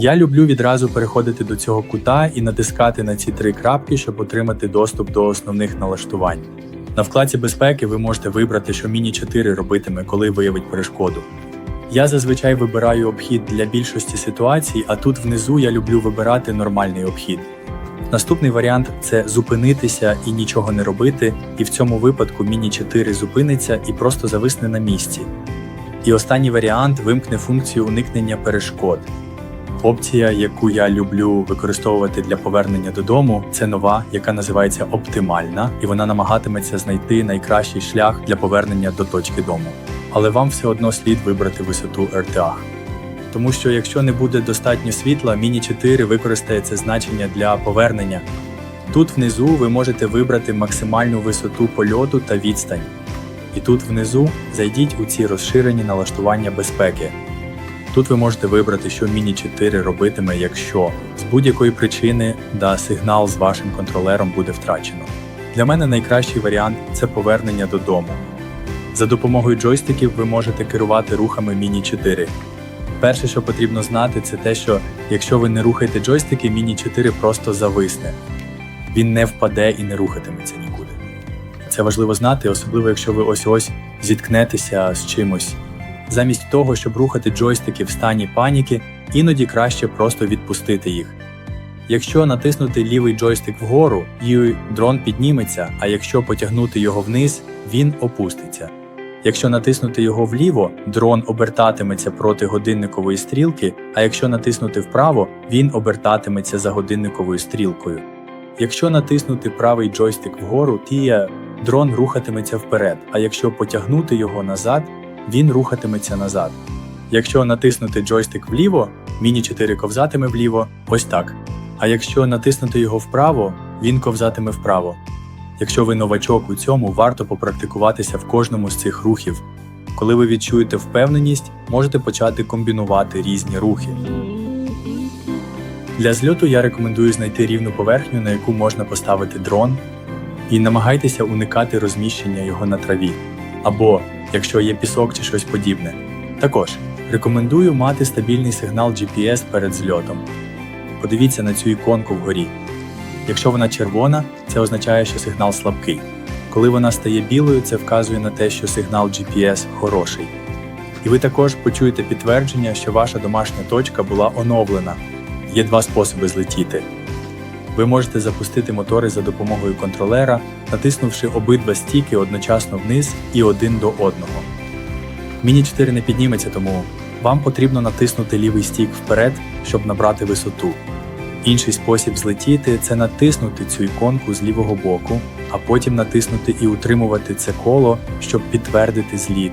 Я люблю відразу переходити до цього кута і натискати на ці три крапки, щоб отримати доступ до основних налаштувань. На вкладці безпеки ви можете вибрати, що Міні 4 робитиме, коли виявить перешкоду. Я зазвичай вибираю обхід для більшості ситуацій, а тут внизу я люблю вибирати нормальний обхід. Наступний варіант це зупинитися і нічого не робити, і в цьому випадку Міні 4 зупиниться і просто зависне на місці. І останній варіант вимкне функцію уникнення перешкод. Опція, яку я люблю використовувати для повернення додому, це нова, яка називається оптимальна, і вона намагатиметься знайти найкращий шлях для повернення до точки дому. Але вам все одно слід вибрати висоту RTA. Тому що якщо не буде достатньо світла, Міні 4 використає це значення для повернення. Тут внизу ви можете вибрати максимальну висоту польоту та відстань. І тут внизу зайдіть у ці розширені налаштування безпеки. Тут ви можете вибрати, що Міні 4 робитиме, якщо з будь-якої причини да сигнал з вашим контролером буде втрачено. Для мене найкращий варіант це повернення додому. За допомогою джойстиків ви можете керувати рухами Міні 4. Перше, що потрібно знати, це те, що якщо ви не рухаєте джойстики, Міні 4 просто зависне. Він не впаде і не рухатиметься нікуди. Це важливо знати, особливо якщо ви ось ось зіткнетеся з чимось. Замість того, щоб рухати джойстики в стані паніки, іноді краще просто відпустити їх. Якщо натиснути лівий джойстик вгору, і дрон підніметься, а якщо потягнути його вниз, він опуститься. Якщо натиснути його вліво, дрон обертатиметься проти годинникової стрілки, а якщо натиснути вправо, він обертатиметься за годинниковою стрілкою. Якщо натиснути правий джойстик вгору, тія дрон рухатиметься вперед, а якщо потягнути його назад, він рухатиметься назад. Якщо натиснути джойстик вліво, міні 4 ковзатиме вліво, ось так. А якщо натиснути його вправо, він ковзатиме вправо. Якщо ви новачок у цьому, варто попрактикуватися в кожному з цих рухів. Коли ви відчуєте впевненість, можете почати комбінувати різні рухи. Для зльоту я рекомендую знайти рівну поверхню, на яку можна поставити дрон, і намагайтеся уникати розміщення його на траві, або якщо є пісок чи щось подібне. Також рекомендую мати стабільний сигнал GPS перед зльотом. Подивіться на цю іконку вгорі. Якщо вона червона, це означає, що сигнал слабкий. Коли вона стає білою, це вказує на те, що сигнал GPS хороший. І ви також почуєте підтвердження, що ваша домашня точка була оновлена. Є два способи злетіти. Ви можете запустити мотори за допомогою контролера, натиснувши обидва стіки одночасно вниз і один до одного. Міні 4 не підніметься, тому вам потрібно натиснути лівий стік вперед, щоб набрати висоту. Інший спосіб злетіти це натиснути цю іконку з лівого боку, а потім натиснути і утримувати це коло, щоб підтвердити зліт.